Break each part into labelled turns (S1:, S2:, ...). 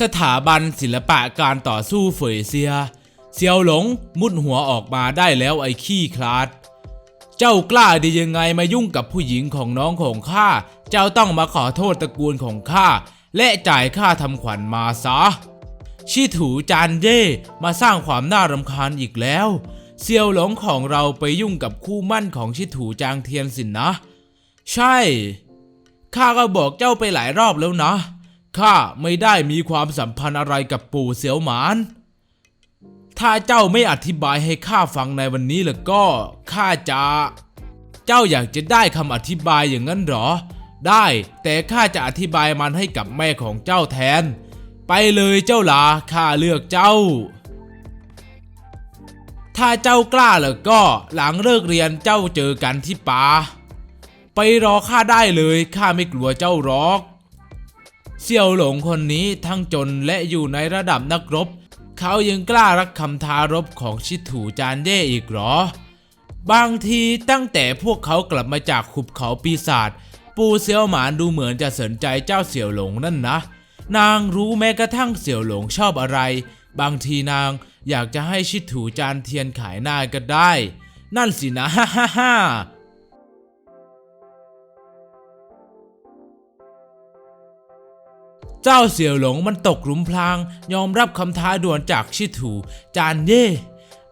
S1: สถาบันศิลปะการต่อสู้เฟยเซีย เซียวหลงมุดหัวออกมาได้แล้วไอ้ขี้คลาด เจ้ากล้าด้ยังไงมายุ่งกับผู้หญิงของน้องของข้า เจ้าต้องมาขอโทษตระกูลของข้า และจ่ายค่าทำขวัญมาซะชิถูจานเย่มาสร้างความน่ารำคาญอีกแล้ว เซียวหลงของเราไปยุ่งกับคู่มั่นของชิถูจางเทียนสินนะ ใช่ ข้าก็บอกเจ้าไปหลายรอบแล้วนะ ข้าไม่ได้มีความสัมพันธ์อะไรกับปู่เสียวหมาน ถ้าเจ้าไม่อธิบายให้ข้าฟังในวันนี้แล้วก็ข้าจะ เจ้าอยากจะได้คำอธิบายอย่างนั้นหรอ ได้แต่ข้าจะอธิบายมันให้กับแม่ของเจ้าแทน ไปเลยเจ้าหลาข้าเลือกเจ้า ถ้าเจ้ากล้าแล้วก็หลังเลิกเรียนเจ้าเจอกันที่ป่าไปรอข้าได้เลยข้าไม่กลัวเจ้าหรอก เสี่ยวหลงคนนี้ทั้งจนและอยู่ในระดับนักรบ เขายังกล้ารักคำทารบของชิถูจานเย่อีกหรอ บางทีตั้งแต่พวกเขากลับมาจากขุบเขาปีศาจปูเซียวหมานดูเหมือนจะสนใจเจ้าเสี่ยวหลงนั่นนะ นางรู้แม้กระทั่งเสี่ยวหลงชอบอะไร บางทีนางอยากจะให้ชิถูจานเทียนขายหน้าก็ได้ นั่นสินะฮ่าฮ่าฮ่า เจ้าเสี่ยวหลงมันตกหลุมพราง ยอมรับคำท้าด่วนจากชิถู จานเย่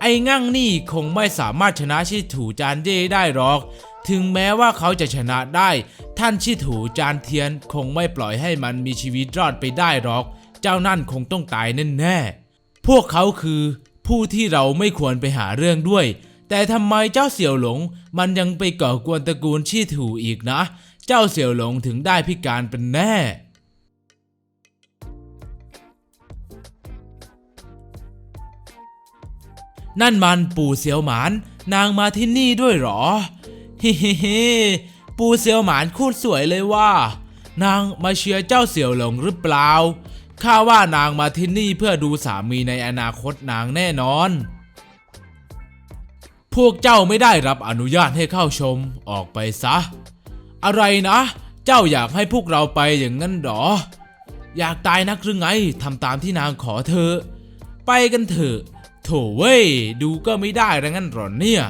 S1: ไอ้งั่งนี่คงไม่สามารถชนะชิถูจานเย่ได้หรอก ถึงแม้ว่าเขาจะชนะได้ ท่านชิถูจานเทียนคงไม่ปล่อยให้มันมีชีวิตรอดไปได้หรอก เจ้านั่นคงต้องตายแน่ๆพวกเขาคือผู้ที่เราไม่ควรไปหาเรื่องด้วย แต่ทำไมเจ้าเสี่ยวหลง มันยังไปก่อกวนตระกูลชี่ถูอีกนะ เจ้าเสี่ยวหลงถึงได้พิการเป็นแน่ นั่นมันปู่เสียวหมาน นางมาที่นี่ด้วยหรอฮิฮิฮิปู่เสียวหมานคูดสวยเลยว่า นางมาเชียร์เจ้าเสี่ยวหลงหรือเปล่าข้าว่านางมาที่นี่เพื่อดูสามีในอนาคตนางแน่นอน พวกเจ้าไม่ได้รับอนุญาตให้เข้าชมออกไปซะ อะไรนะ เจ้าอยากให้พวกเราไปอย่างนั้นหรอ อยากตายนักหรือไงทำตามที่นางขอเธอะไปกันเถอะ โถเว้ย ดูก็ไม่ได้แล้วงั้นหรอเนี่ย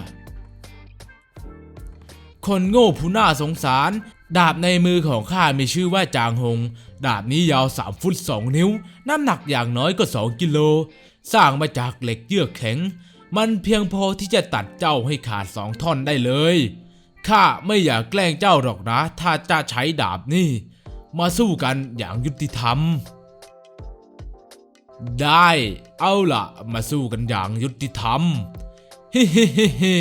S1: คนโง่ผู้น่าสงสาร ดาบในมือของข้ามีชื่อว่าจางหง ดาบนี้ยาว 3 ฟุต 2 นิ้ว น้ำหนักอย่างน้อยก็ 2 กิโล สร้างมาจากเหล็กเยือกแข็ง มันเพียงพอที่จะตัดเจ้าให้ขาดสองท่อนได้เลยข้าไม่อยากแกล้งเจ้าหรอกนะ ถ้าจะใช้ดาบนี่ มาสู้กันอย่างยุติธรรม ได้ เอาล่ะมาสู้กันอย่างยุติธรรมฮิฮิฮิฮิ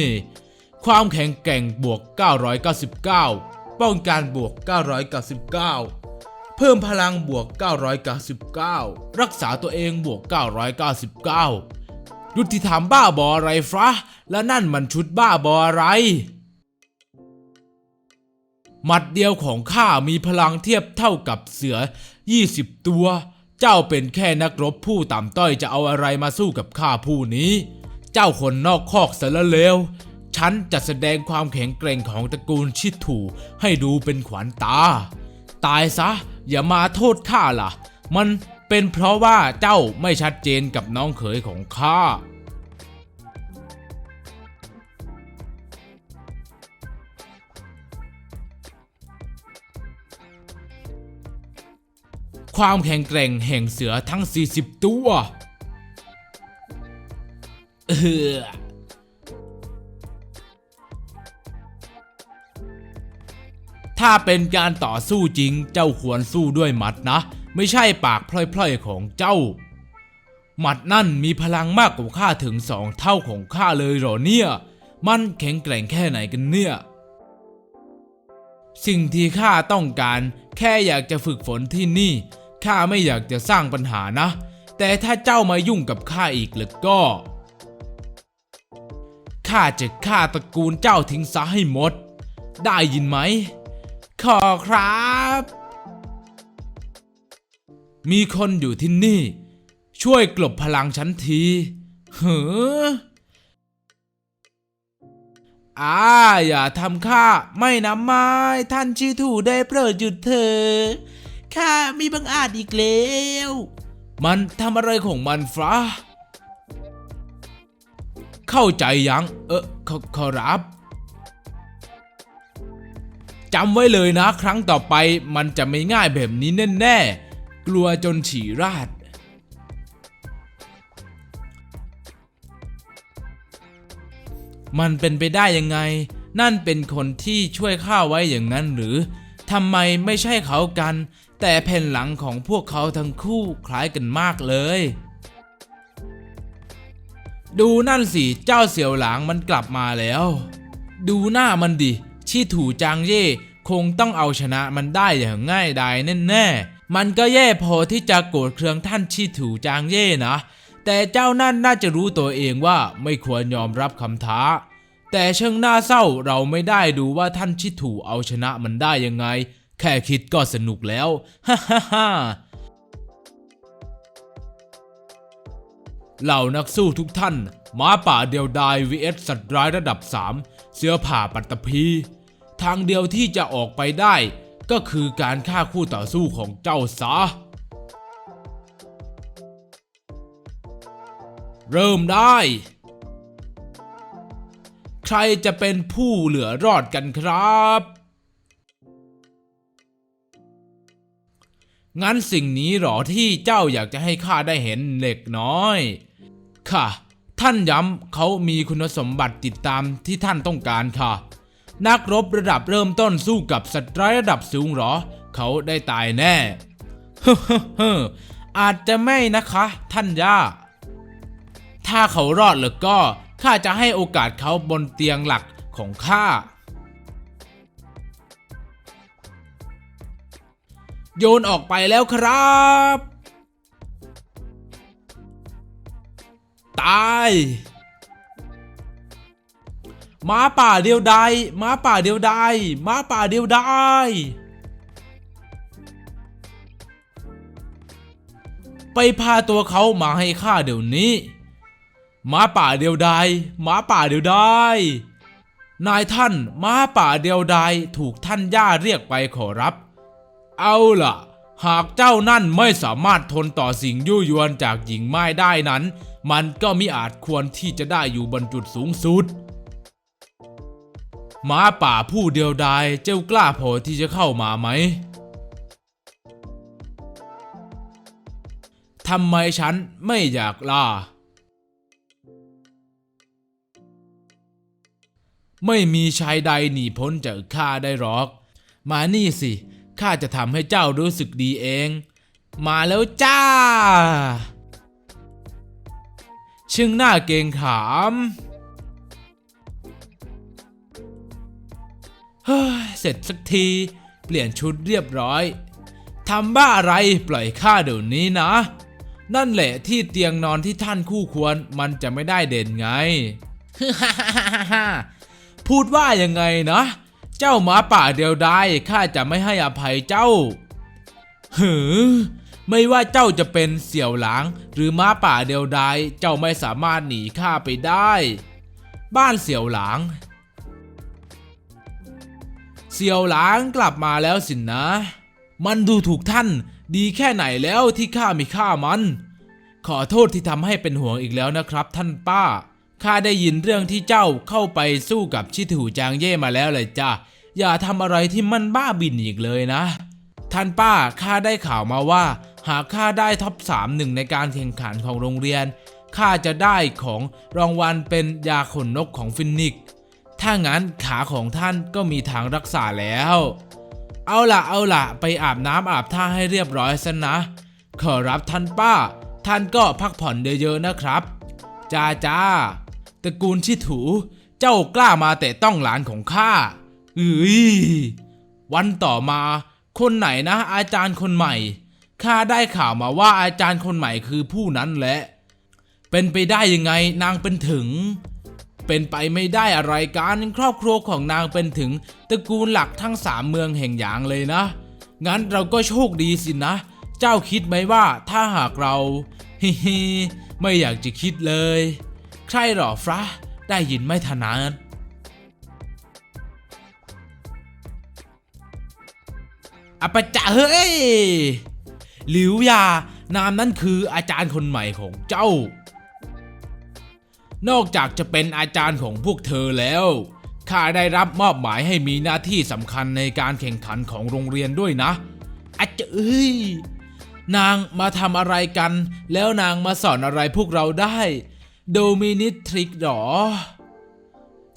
S1: ความแข็งแกร่งบวก 999 ป้องกันบวก 999 เพิ่มพลังบวก 999 รักษาตัวเองบวก 999 ยุติธรรมบ้าบออะไรฟะและนั่นมันชุดบ้าบออะไรหมัดเดียวของข้ามีพลังเทียบเท่ากับเสือ 20 ตัว เจ้าเป็นแค่นักรบผู้ต่ำต้อยจะเอาอะไรมาสู้กับข้าผู้นี้ เจ้าคนนอกคอกสารเลวฉันจะแสดงความแข็งแกร่งของตระกูลชิดถูให้ดูเป็นขวัญตา ตายซะ อย่ามาโทษข้าล่ะ มันเป็นเพราะว่าเจ้าไม่ชัดเจนกับน้องเขยของข้า ความแข็งแกร่งแห่งเสือทั้ง 40 ตัว เออถ้าเป็นการต่อสู้จริงเจ้าควรสู้ด้วยหมัดนะ ไม่ใช่ปากพล่อยๆของเจ้า หมัดนั่นมีพลังมากกว่าข้าถึงสองเท่าของข้าเลยหรอเนี่ย มันแข็งแกร่งแค่ไหนกันเนี่ย สิ่งที่ข้าต้องการแค่อยากจะฝึกฝนที่นี่ ข้าไม่อยากจะสร้างปัญหานะ แต่ถ้าเจ้ามายุ่งกับข้าอีกแล้วก็ข้าจะฆ่าตระกูลเจ้าทิ้งซะให้หมด ได้ยินไหม ขอครับ มีคนอยู่ที่นี่ ช่วยกลบพลังฉันทีเฮ้ออาอย่าทำข้า ไม่นะไม้ท่านชีถูได้โปรดหยุดเถอะ ข้ามีบังอาจอีกแล้วมันทำอะไรของมันฟ้า เข้าใจยัง เออขขอรับจำไว้เลยนะ ครั้งต่อไปมันจะไม่ง่ายแบบนี้แน่ๆ กลัวจนฉี่ราดมันเป็นไปได้ยังไง นั่นเป็นคนที่ช่วยข้าไว้อย่างนั้นหรือ ทำไมไม่ใช่เขากัน แต่แผ่นหลังของพวกเขาทั้งคู่คล้ายกันมากเลย ดูนั่นสิเจ้าเสี่ยวหลางมันกลับมาแล้ว ดูหน้ามันดิชีถูจางเย่คงต้องเอาชนะมันได้อย่างง่ายดายแน่ๆ มันก็แย่พอที่จะโกรธเคืองท่านชีถูจางเย่นะ แต่เจ้านั่นน่าจะรู้ตัวเองว่าไม่ควรยอมรับคำท้า แต่เช่างน่าเศร้าเราไม่ได้ดูว่าท่านชิถูเอาชนะมันได้ยังไง แค่คิดก็สนุกแล้วฮ่าฮ่าฮ่าเหล่านักสู้ทุกท่านหม้าป่าเดียวดาย vs สัตว์ร้ายระดับ 3 เสื้อผ่าปัตตภีทางเดียวที่จะออกไปได้ ก็คือการฆ่าคู่ต่อสู้ของเจ้าซะเริ่มได้ ใครจะเป็นผู้เหลือรอดกันครับ งั้นสิ่งนี้หรอที่เจ้าอยากจะให้ข้าได้เห็นเหล็กน้อย ค่ะ ท่านย้ำเขามีคุณสมบัติติดตามที่ท่านต้องการค่ะ นักรบระดับเริ่มต้นสู้กับสัตว์ร้ายระดับสูงหรอ เขาได้ตายแน่เฮ้อาจจะไม่นะคะ ท่านย่า ถ้าเขารอดแล้วก็ ข้าจะให้โอกาสเขาบนเตียงหลักของข้า โยนออกไปแล้วครับ ตายหม้าป่าเดียวดายหม้าป่าเดียวดายหม้าป่าเดียวดายไปพาตัวเขามาให้ข้าเดี๋ยวนี้ หมาป่าเดียวดายหมาป่าเดียวดายนายท่านหมาป่าเดียวดายถูกท่านย่าเรียกไปขอรับ เอาล่ะ หากเจ้านั่นไม่สามารถทนต่อสิ่งยั่วยวนจากหญิงไม้ได้นั้น มันก็มิอาจควรที่จะได้อยู่บนจุดสูงสุดหมาป่าผู้เดียวดายเจ้ากล้าพอที่จะเข้ามาไหมทำไมฉันไม่อยากล่า ไม่มีชายใดหนีพ้นจากข้าได้หรอก มานี่สิข้าจะทำให้เจ้ารู้สึกดีเอง มาแล้วจ้าชึงหน้าเกงขาม เฮ้ย เสร็จสักที เปลี่ยนชุดเรียบร้อยทำบ้าอะไรปล่อยข้าเดี๋ยวนี้นะ นั่นแหละที่เตียงนอนที่ท่านคู่ควรมันจะไม่ได้เด่นไง พูดว่ายังไงนะ เจ้าหมาป่าเดียวดายข้าจะไม่ให้อภัยเจ้าหือไม่ว่าเจ้าจะเป็นเสี่ยวหลางหรือม้าป่าเดียวดายเจ้าไม่สามารถหนีข้าไปได้ บ้านเสี่ยวหลาง เสี่ยวหลางกลับมาแล้วสินนะ มันดูถูกท่านดีแค่ไหนแล้วที่ข้าม่ฆ่ามัน ขอโทษที่ทำให้เป็นห่วงอีกแล้วนะครับท่านป้า ข้าได้ยินเรื่องที่เจ้าเข้าไปสู้กับชิถูจางเย่มาแล้วเลยจ้ะ อย่าทำอะไรที่มันบ้าบินอีกเลยนะ ท่านป้าข้าได้ข่าวมาว่า หากข้าได้ท็อป3หนึ่งในการแข่งขันของโรงเรียนข้าจะได้ของรางวัลเป็นยาขนนกของฟินิก ถ้างั้นขาของท่านก็มีทางรักษาแล้ว เอาละเอาละไปอาบน้ำอาบท่าให้เรียบร้อยซะนะ ขอรับท่านป้า ท่านก็พักผ่อนเยอะๆนะครับ จ้าจ้า ตระกูลชิถูเจ้ากล้ามาแต่ต้องหลานของข้าเอ้ยวันต่อมาคนไหนนะอาจารย์คนใหม่ข้าได้ข่าวมาว่าอาจารย์คนใหม่คือผู้นั้นแหละ เป็นไปได้ยังไงนางเป็นถึง เป็นไปไม่ได้อะไรการครอบครัวของนางเป็นถึงตระกูลหลักทั้งสามเมืองแห่งหยางเลยนะ งั้นเราก็โชคดีสินะ เจ้าคิดไหมว่าถ้าหากเรา ฮิฮิไม่อยากจะคิดเลย ใช่หรอฟระได้ยินไม่ถนัดอะปะจะเฮ้ย หลิวยานามนั้นคืออาจารย์คนใหม่ของเจ้า นอกจากจะเป็นอาจารย์ของพวกเธอแล้วข้าได้รับมอบหมายให้มีหน้าที่สำคัญในการแข่งขันของโรงเรียนด้วยนะอาจจะเอ้ยนางมาทำอะไรกัน แล้วนางมาสอนอะไรพวกเราได้ โดมินิทริกหรอ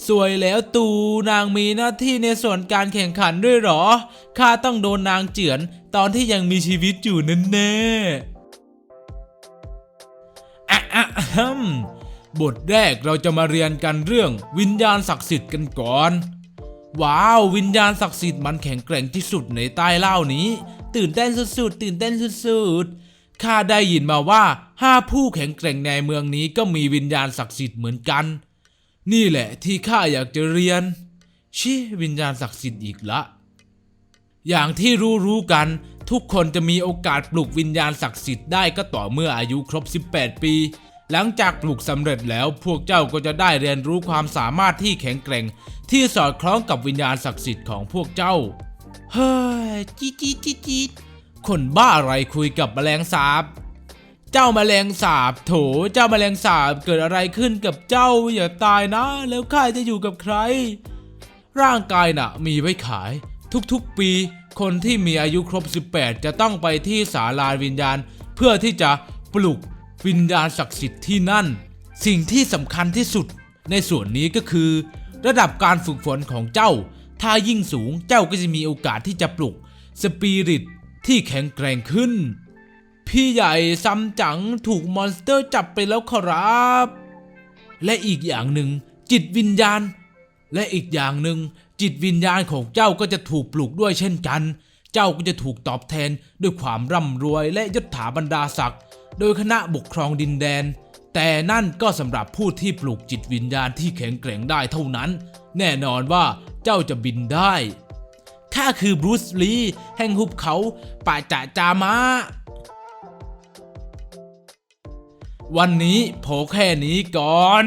S1: สวยแล้วตูนางมีหน้าที่ในส่วนการแข่งขันด้วยหรอ ข้าต้องโดนนางเจือนตอนที่ยังมีชีวิตอยู่นั่นแน่อะอะอะฮึมบทแรกเราจะมาเรียนกันเรื่องวิญญาณศักดิ์สิทธิ์กันก่อน ว้าว วิญญาณศักดิ์สิทธิ์มันแข็งแกร่งที่สุดในใต้เล่านี้ ตื่นเต้นสุดๆ ตื่นเต้นสุดๆ ข้าได้ยินมาว่าห้าผู้แข็งแกร่งในเมืองนี้ก็มีวิญญาณศักดิ์สิทธิ์เหมือนกัน นี่แหละที่ข้าอยากจะเรียน ชิวิญญาณศักดิ์สิทธิ์อีกละ อย่างที่รู้ๆกัน ทุกคนจะมีโอกาสปลุกวิญญาณศักดิ์สิทธิ์ได้ก็ต่อเมื่ออายุครบ 18 ปี หลังจากปลุกสำเร็จแล้วพวกเจ้าก็จะได้เรียนรู้ความสามารถที่แข็งแกร่ง ที่สอดคล้องกับวิญญาณศักดิ์สิทธิ์ของพวกเจ้า เฮ้ยจีจี๊ดจี๊ดจี๊ด คนบ้าอะไรคุยกับแมลงสาบ เจ้าแมลงสาบโถ เจ้าแมลงสาบเกิดอะไรขึ้นกับเจ้าอย่าตายนะ แล้วข้าจะอยู่กับใคร ร่างกายน่ะ มีไว้ขาย ทุกๆปี คนที่มีอายุครบ 18 จะต้องไปที่ศาลาวิญญาณ เพื่อที่จะปลุกวิญญาณศักดิ์สิทธิ์ที่นั่น สิ่งที่สำคัญที่สุดในส่วนนี้ก็คือ ระดับการฝึกฝนของเจ้า ถ้ายิ่งสูงเจ้าก็จะมีโอกาสที่จะปลุกสปิริต ที่แข็งแกร่งขึ้น พี่ใหญ่ซัมจังถูกมอนสเตอร์จับไปแล้วขอรับ และอีกอย่างหนึ่งจิตวิญญาณ และอีกอย่างหนึ่งจิตวิญญาณของเจ้าก็จะถูกปลุกด้วยเช่นกัน เจ้าก็จะถูกตอบแทนด้วยความร่ำรวยและยศถาบรรดาศักดิ์โดยคณะปกครองดินแดน แต่นั่นก็สำหรับผู้ที่ปลูกจิตวิญญาณที่แข็งแกร่งได้เท่านั้น แน่นอนว่าเจ้าจะบินได้ ข้าคือบรูซลีแห่งหุบเขาป่าจาจามะวันนี้โผแค่นี้ก่อน